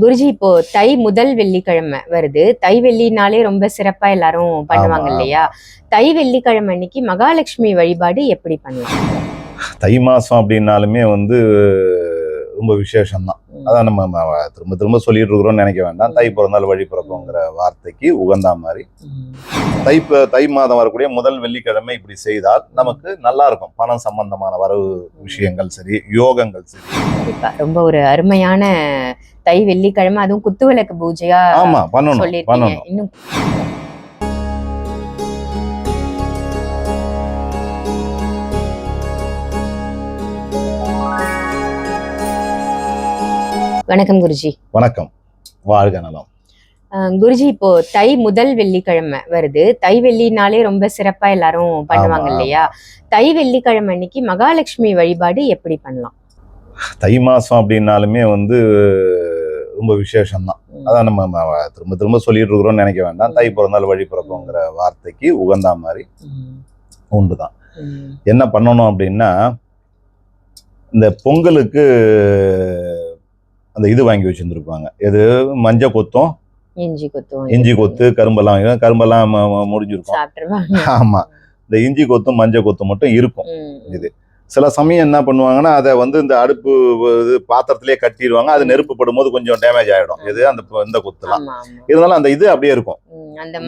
குருஜி இப்போ தை முதல் வெள்ளிக்கிழமை வருது. தை வெள்ளினாலே ரொம்ப சிறப்பா எல்லாரும் பண்ணுவாங்க. இல்லையா? தை வெள்ளிக்கிழமை அன்னைக்கு மகாலட்சுமி வழிபாடு எப்படி பண்ணலாம் தை மாசம் அப்படின்னாலுமே வந்து ரொம்ப விசேஷம்தான். அதான் நம்ம திரும்ப திரும்ப சொல்லிட்டு இருக்கிறோம்னு நினைக்க வேண்டாம். தை பிறந்தால் வழி பிறக்குங்கிற வார்த்தைக்கு உகந்தா மாதிரி. தை தை மாதம் வரக்கூடிய முதல் வெள்ளிக்கிழமை இப்படி செய்தால் நமக்கு நல்லா இருக்கும். பணம் சம்பந்தமான வரவு விஷயங்கள் சரி யோகங்கள் சரி. ரொம்ப ஒரு அருமையான தை வெள்ளிக்கிழமை அதுவும் குத்துவிளக்கு பூஜையா சொல்லிருக்கீங்க. இன்னும் வணக்கம் குருஜி. வணக்கம். வாழ்க நலம். குருஜி இப்போ தை முதல் வெள்ளிக்கிழமை வருது. தை வெள்ளினாலே ரொம்ப சிறப்பா எல்லாரும் பண்ணுவாங்க. இல்லையா? தை வெள்ளிக்கிழமை அன்னைக்கு மகாலட்சுமி வழிபாடு எப்படி பண்ணலாம்? தை மாசம் அப்படின்னாலுமே வந்து ரொம்ப விசேஷம்தான். அதான் நம்ம திரும்ப திரும்ப சொல்லிட்டு இருக்கிறோம்னு நினைக்க வேண்டாம். தை பிறந்தால் வழி பிறக்குங்கிற வார்த்தைக்கு உகந்தா மாதிரி உண்டுதான். என்ன பண்ணணும் அப்படின்னா இந்த பொங்கலுக்கு அந்த இது வாங்கி வச்சிருந்துருப்பாங்க. எது? மஞ்சள் கொத்தும் இஞ்சி கொத்தும் இஞ்சி கொத்து கரும்பெல்லாம் வாங்கி- கரும்பெல்லாம் முடிஞ்சிருக்கும். ஆமா. இந்த இஞ்சி கொத்தும் மஞ்சள் கொத்தும் மட்டும் இருக்கும். இது. சில சமயம் என்ன பண்ணுவாங்கன்னா அதை வந்து இந்த அடுப்பு இது பாத்திரத்திலே கட்டிடுவாங்க. அது நெருப்பு படும்போது கொஞ்சம் டேமேஜ் ஆயிடும். இது அந்த இந்த கொத்துலாம். இருந்தாலும் அந்த இது அப்படியே இருக்கும்.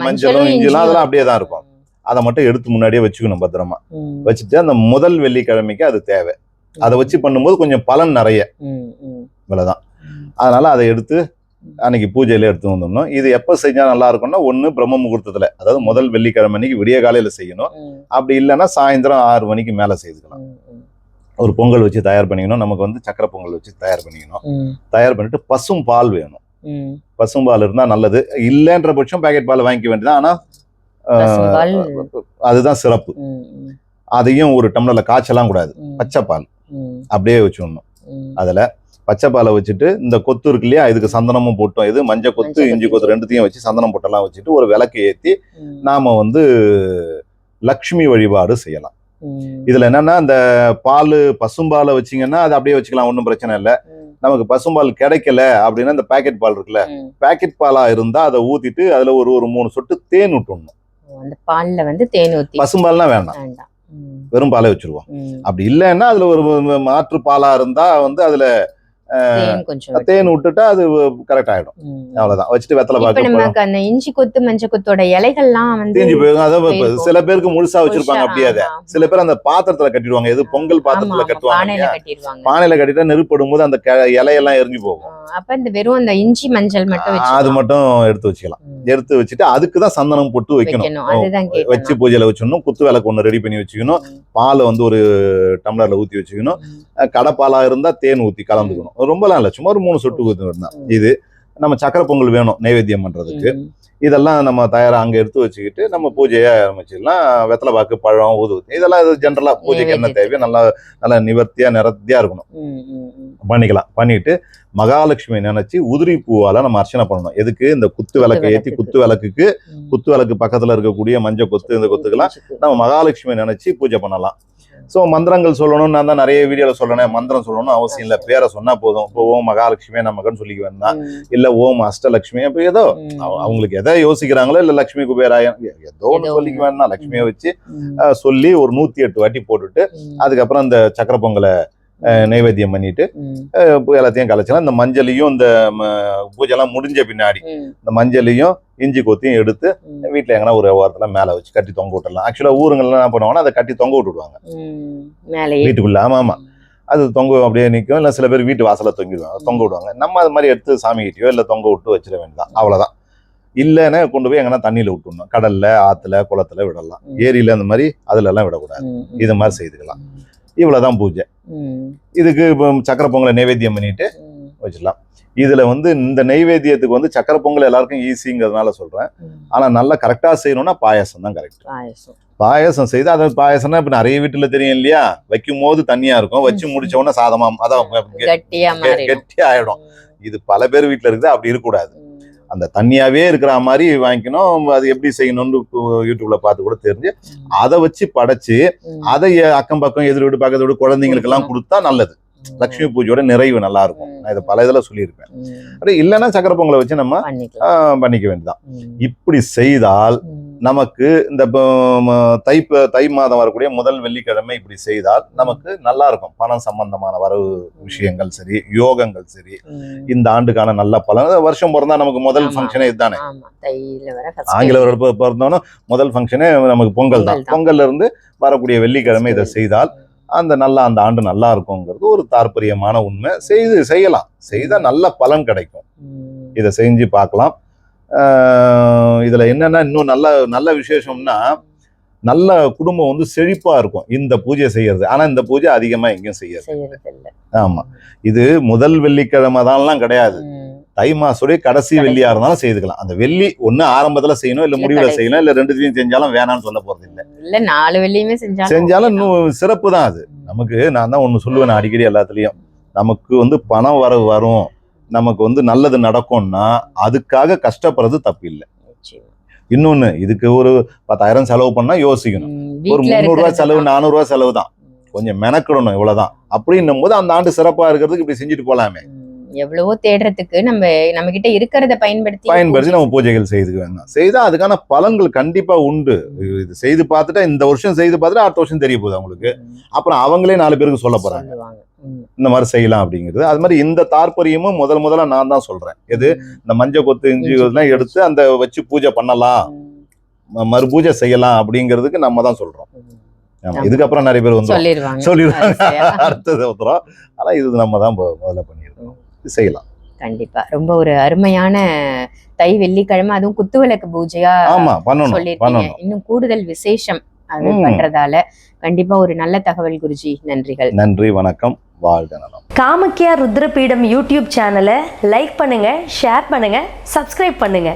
மஞ்சளும் இஞ்சிலாம் அதெல்லாம் அப்படியே தான் இருக்கும். அதை மட்டும் எடுத்து முன்னாடியே வச்சுக்கணும் பத்திரமா. வச்சுட்டு அந்த முதல் வெள்ளிக்கிழமைக்கு அது தேவை. அதை வச்சு பண்ணும்போது கொஞ்சம் பலன் நிறைய. ம். அதனால அதை எடுத்து அன்னைக்கு பூஜையில எடுத்து வந்துடணும். இது எப்போ செஞ்சா நல்லா இருக்கும்னா ஒன்று பிரம்ம முகூர்த்தத்துல அதாவது முதல் வெள்ளிக்கிழமை அன்னைக்கு விடிய காலையில செய்யணும். அப்படி இல்லைன்னா சாயந்தரம் ஆறு மணிக்கு மேல செய்துக்கலாம். ஒரு பொங்கல் வச்சு தயார் பண்ணிக்கணும். நமக்கு வந்து சக்கரை பொங்கல் வச்சு தயார் பண்ணிக்கணும். தயார் பண்ணிட்டு பசும் பால் வேணும். பசும் பால் இருந்தா நல்லது. இல்லைன்ற பட்சம் பாக்கெட் பால் வாங்கிக்க வேண்டியதான் ஆனா அதுதான் சிறப்பு. அதையும் ஒரு டம்ளர்ல காய்ச்சலாம் கூடாது. பச்சை பால். அப்படியே வச்சுடணும். அதுல பச்சை பாலை வச்சுட்டு இந்த கொத்து இருக்கு இல்லையா இதுக்கு சந்தனமும் போட்டோம். இது மஞ்சள் கொத்து. இஞ்சி கொத்து. ரெண்டுத்தையும் வச்சு சந்தனம் போட்டெல்லாம் வச்சுட்டு ஒரு விளக்கு ஏத்தி ம், நாம வந்து லக்ஷ்மி வழிபாடு செய்யலாம். இதுல என்னன்னா இந்த பால் பசும்பாலை வச்சீங்கன்னா அது அப்படியே வச்சுக்கலாம் ஒன்றும் பிரச்சனை இல்லை. நமக்கு பசும்பால் கிடைக்கல அப்படின்னா இந்த பாக்கெட் பால் இருக்குல்ல. பாக்கெட் பாலா இருந்தா அதை ஊத்திட்டு அதுல ஒரு ஒரு மூணு சொட்டு தேன் விட்டுடணும் ஓ, அந்த பால்ல வந்து தேன் ஊத்தி. பசும்பால்லாம் வேண்டாம். வெறும் பாலை வச்சிருவோம். அப்படி இல்லைன்னா அதுல ஒரு மாற்று பாலா இருந்தா வந்து அதுல தேன் விட்டுட்டா அது கரெக்ட் ஆயிடும். அவ்வளவுதான். வச்சுட்டு வெத்தலை பாக்கு நமக்கு அந்த இஞ்சி கொத்து மஞ்சள் கொத்தோட இலைகள்லாம் வந்து தீஞ்சு போயிருக்கும் அதான். சில பேருக்கு முழுசா வச்சிருப்பாங்க புதுசா, அப்படியே அதை ஆமா, சில பேர் அந்த பாத்திரத்துல கட்டிடுவாங்க. எது பொங்கல் பாத்திரத்துல கட்டுவாங்க பானையில கட்டிட்டா நெருப்படும் போது அந்த இலையெல்லாம் எரிஞ்சு போகும். அப்ப இந்த வெறும் அந்த இஞ்சி மஞ்சள் மட்டும் அது. மட்டும் எடுத்து வச்சுக்கலாம். எடுத்து வச்சுட்டு அதுக்கு தான் சந்தனம் போட்டு வைக்கணும். வச்சு பூஜையில வச்சிடணும் குத்து விளக்கு ஒன்று ரெடி பண்ணி வச்சுக்கணும். பாலை வந்து ஒரு டம்ளர்ல ஊத்தி வச்சுக்கணும். கடைப்பாலா இருந்தா தேன் ஊத்தி கலந்துக்கணும். ரொம்பலாம் இல்லை. சும்மா ஒரு மூணு சொட்டு ஊத்தி. இது நம்ம சக்கரை பொங்கல் வேணும் நைவேத்தியம் பண்றதுக்கு. இதெல்லாம் நம்ம தயாரா அங்க எடுத்து வச்சுக்கிட்டு நம்ம பூஜையை ஆரம்பிச்சிடலாம். வெத்தலை பாக்கு பழம் ஊது இதெல்லாம் இது ஜென்ரலா பூஜைக்கு என்ன தேவையோ நல்லா நல்லா நிவர்த்தியா நிறத்தியா இருக்கணும். பண்ணிக்கலாம். பண்ணிட்டு மகாலட்சுமி நினைச்சு உதிரி பூவால நம்ம அர்ச்சனை பண்ணணும். எதுக்கு? இந்த குத்து விளக்கை ஏத்தி விளக்குக்கு. குத்து விளக்குக்கு. குத்து விளக்கு பக்கத்துல இருக்கக்கூடிய மஞ்சள் கொத்து இந்த கொத்துக்கெல்லாம். நம்ம மகாலட்சுமி நினைச்சு பூஜை பண்ணலாம். ஸோ மந்திரங்கள் சொல்லணும் நான் தான் நிறைய வீடியோல சொல்றேன் மந்திரம் சொல்லணும் அவசியம் இல்லை. பேரை சொன்னா போதும். இப்போ ஓம் மகாலட்சுமி நமக்குன்னு சொல்லிக்க வேண்டாம் இல்ல ஓம் அஷ்டலட்சுமி அப்போ ஏதோ அவங்களுக்கு எதை யோசிக்கிறாங்களோ இல்ல லட்சுமி குபேராயன் ஏதோ ஒன்று சொல்லிக்க. வேண்டாம் லட்சுமியை வச்சு சொல்லி ஒரு நூத்தி எட்டு வாட்டி போட்டுட்டு அதுக்கப்புறம் இந்த சக்கரை பொங்கலை நைவேத்தியம் பண்ணிட்டு எல்லாத்தையும் கலைச்சலாம். இந்த மஞ்சளையும் இந்த பூஜைலாம் முடிஞ்ச பின்னாடி இந்த மஞ்சளையும் இஞ்சி கொத்தையும் எடுத்து வீட்டில் எங்கன்னா ஒரு ஓரத்துல மேலே வச்சு கட்டி தொங்க விட்டுடலாம் ஆக்சுவலா ஊருங்கள்லாம் என்ன பண்ணுவாங்கன்னா அதை கட்டி தொங்க விட்டுடுவாங்க. வீட்டுக்குள்ள. ஆமா ஆமா. அது தொங்க அப்படியே நிற்கும் இல்லை சில பேர் வீட்டு வாசல்ல தொங்கிடுவாங்க. தொங்க விடுவாங்க. நம்ம அது மாதிரி எடுத்து சாமி கிட்டயோ இல்லை தொங்க விட்டு வச்சிட வேண்டியதான் அவ்வளவுதான். இல்லைன்னா கொண்டு போய் எங்கன்னா தண்ணியில விட்டுடணும். கடல்ல ஆத்துல குளத்துல விடலாம். ஏரியில அந்த மாதிரி அதுல எல்லாம் விடக்கூடாது இது மாதிரி செய்துக்கலாம். இவ்வளவுதான் பூஜை. இதுக்கு இப்போ சக்கரை பொங்கலை நைவேத்தியம் பண்ணிட்டு வச்சிடலாம். இதுல வந்து இந்த நைவேத்தியத்துக்கு வந்து சக்கரை பொங்கல் எல்லாருக்கும் ஈஸிங்கிறதுனால சொல்றேன். ஆனா நல்லா கரெக்டா செய்யணும்னா பாயாசம் தான் கரெக்ட் பாயசம். பாயாசம் செய்து அது பாயாசம்னா இப்ப நிறைய வீட்டுல தெரியும் இல்லையா? வைக்கும் போது தண்ணியா இருக்கும். வச்சு முடிச்ச உடனே சாதமா அதான் கட்டியா ஆயிடும். இது பல பேர் வீட்டுல இருக்குது அப்படி இருக்கக்கூடாது. அந்த தண்ணியாவே இருக்கிற மாதிரி வாங்கிக்கணும். அது எப்படி செய்யணும்னு யூடியூப்ல பார்த்து கூட தெரிஞ்சு அதை வச்சு படைச்சு அதை அக்கம் பக்கம் எதிர் வீடு பக்கத்து வீடு குழந்தைங்களுக்கு எல்லாம் கொடுத்தா நல்லது. லக்ஷ்மி பூஜையோட நிறைவு நல்லா இருக்கும். நான் இதை பல இதில் சொல்லியிருப்பேன். ம். அப்படியே இல்லைன்னா சக்கரை பொங்கலை வச்சு நம்ம பண்ணிக்க வேண்டியதான். இப்படி செய்தால். நமக்கு இந்த தை தை மாதம் வரக்கூடிய முதல் வெள்ளிக்கிழமை இப்படி செய்தால் நமக்கு நல்லா இருக்கும் பணம் சம்பந்தமான வரவு விஷயங்கள் சரி யோகங்கள் சரி. இந்த ஆண்டுக்கான நல்ல பலன். வருஷம் பிறந்தா நமக்கு முதல். ஃபங்க்ஷனே இதுதானே. ஆங்கில பிறந்தோன்னா முதல் ஃபங்க்ஷனே நமக்கு பொங்கல் தான். பொங்கல் தான். பொங்கல்ல இருந்து வரக்கூடிய வெள்ளிக்கிழமை இதை செய்தால் அந்த நல்லா அந்த ஆண்டு நல்லா இருக்குங்கிறது ஒரு தாற்பயமான உண்மை. செய்து செய்யலாம். செய்தா நல்ல பலன் கிடைக்கும். இதை செஞ்சு பார்க்கலாம். இதுல என்னன்னா இன்னும் நல்ல நல்ல விசேஷம்னா நல்ல குடும்பம் வந்து செழிப்பா இருக்கும் இந்த பூஜை செய்யறது. ஆனா இந்த பூஜை அதிகமா எங்கேயும் செய்யறது இல்ல. ஆமா. இது முதல் வெள்ளிக்கிழமை தான்லாம் கிடையாது. தை மாசோடைய கடைசி கடைசி. வெள்ளியா இருந்தாலும் செய்துக்கலாம். அந்த வெள்ளி ஒண்ணு ஆரம்பத்துல செய்யணும் இல்ல முடிவுல. செய்யணும் இல்ல ரெண்டுத்தையும் செஞ்சாலும் வேணாம்னு சொல்ல போறது இல்ல. இல்ல நாலு வெள்ளியுமே செஞ்சாலும் செஞ்சாலும். இன்னும் சிறப்பு தான் அது நமக்கு நான் தான் ஒண்ணு சொல்லுவேன் அடிக்கடி எல்லாத்துலயும். நமக்கு வந்து பணம் வரவு வரும். நமக்கு வந்து நல்லது நடக்கும்னா அதுக்காக கஷ்டப்படுறது தப்பு இல்லை. இன்னொன்னு இதுக்கு ஒரு பத்தாயிரம் செலவு பண்ணா யோசிக்கணும். ஒரு வீட்ல முந்நூறு ரூபாய் இருக்கிறது செலவு தான். நானூறு ரூபாய் செலவு தான். கொஞ்சம் மெனக்கிடணும் இவ்வளவுதான் அப்படின்னும் போது அந்த ஆண்டு சிறப்பா இருக்கிறதுக்கு இப்படி செஞ்சுட்டு போலாமே. எவ்வளவோ தேடுறதுக்கு நம்ம நம்ம கிட்ட இருக்கிறத பயன்படுத்தி பயன்படுத்தி நம்ம பூஜைகள் செய்துக்க வேண்டாம். செய்தா அதுக்கான பலன்கள் கண்டிப்பா உண்டு. இது செய்து பார்த்துட்டா இந்த வருஷம் செய்து பார்த்துட்டா அடுத்த வருஷம் தெரிய போகுது அவங்களுக்கு. அப்புறம் அவங்களே நாலு பேருக்கு சொல்ல போறாங்க. இந்த மாதிரி செய்யலாம் அப்படிங்கிறது. அது மாதிரி இந்த தாற்பயமும் முதல் முதல்ல நான் தான் சொல்றேன். எது? இந்த மஞ்சள் கொத்து இஞ்சி இதெல்லாம் எடுத்து அந்த வச்சு பூஜை பண்ணலாம். மறுபூஜை செய்யலாம் அப்படிங்கிறதுக்கு நம்ம தான் சொல்றோம். இதுக்கப்புறம் நிறைய பேர் வந்து சொல்லிடுவாங்க. அடுத்தது ஒருத்தரம் ஆனா இது நம்ம தான் முதல்ல இது செய்யலாம். கண்டிப்பா. ரொம்ப ஒரு அருமையான தை வெள்ளிக்கிழமை அதுவும் குத்துவிளக்கு பூஜையா ஆமா பண்ணணும் சொல்லிருக்கீங்க பண்ணணும். இன்னும் கூடுதல் விசேஷம் அது. பண்றதால கண்டிப்பா ஒரு நல்ல தகவல் குருஜி. நன்றிகள். நன்றி வணக்கம். வாழ்க நலம். காமக்கியா ருத்ரபீடம் யூடியூப் சேனலை லைக் பண்ணுங்க ஷேர் பண்ணுங்க சப்ஸ்கிரைப் பண்ணுங்க.